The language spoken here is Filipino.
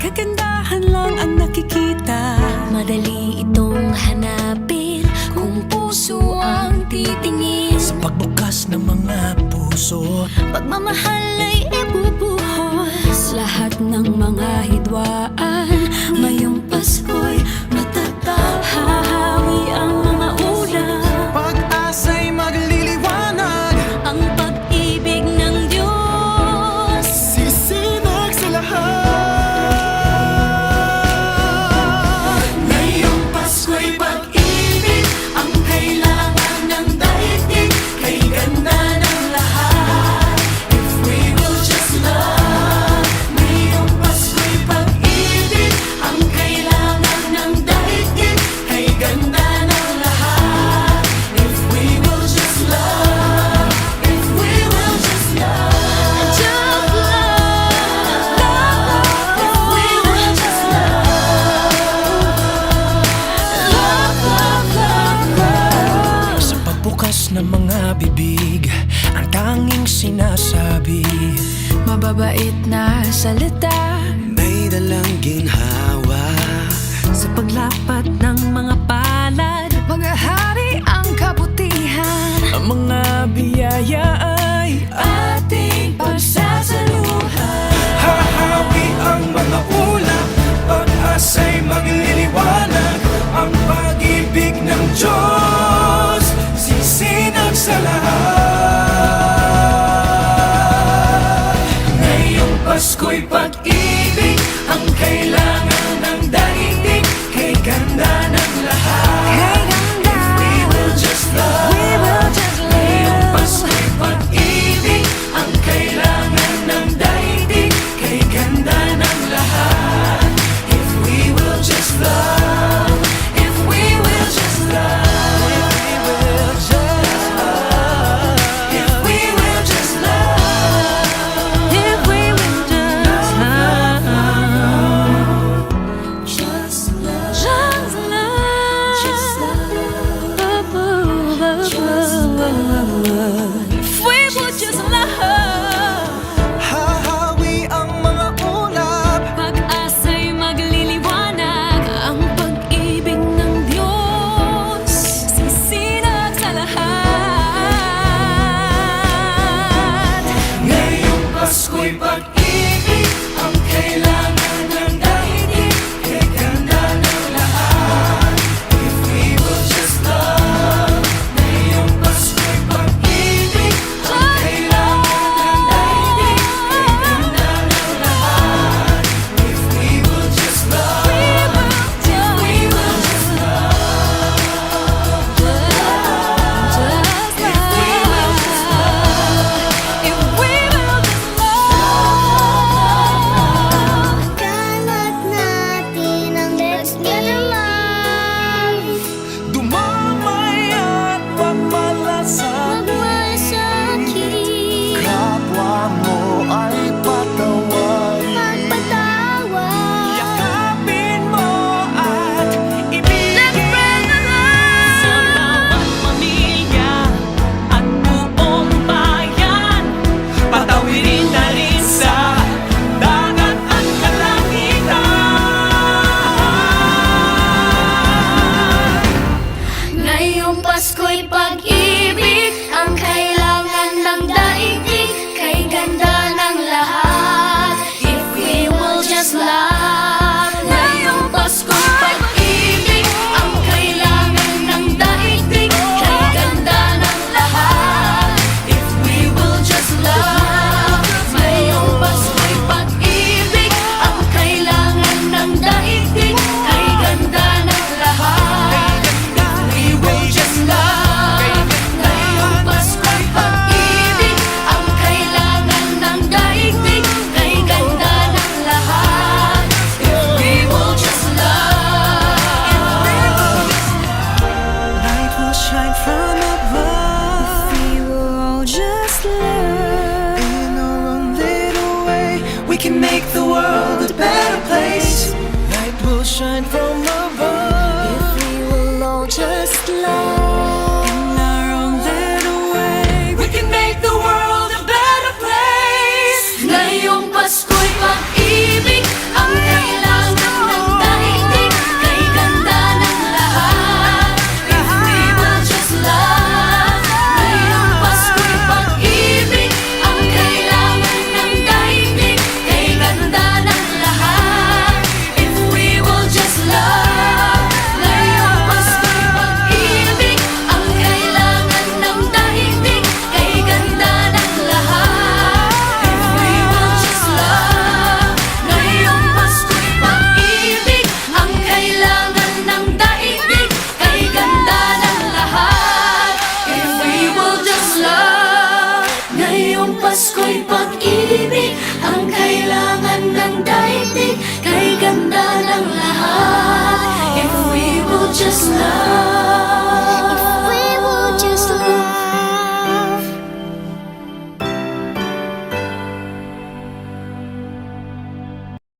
Kagandahan lang ang nakikita. Madali itong hanapin Kung puso ang Pagbukas ng mga puso. Pagmamahal ay ibubuhos Lahat ng mga hidwaan. Mababait na salita. May dalang ginhawa. Sa paglapat ng mga palad Mga hari ang kabutihan. Ang mga biyan кой shine just love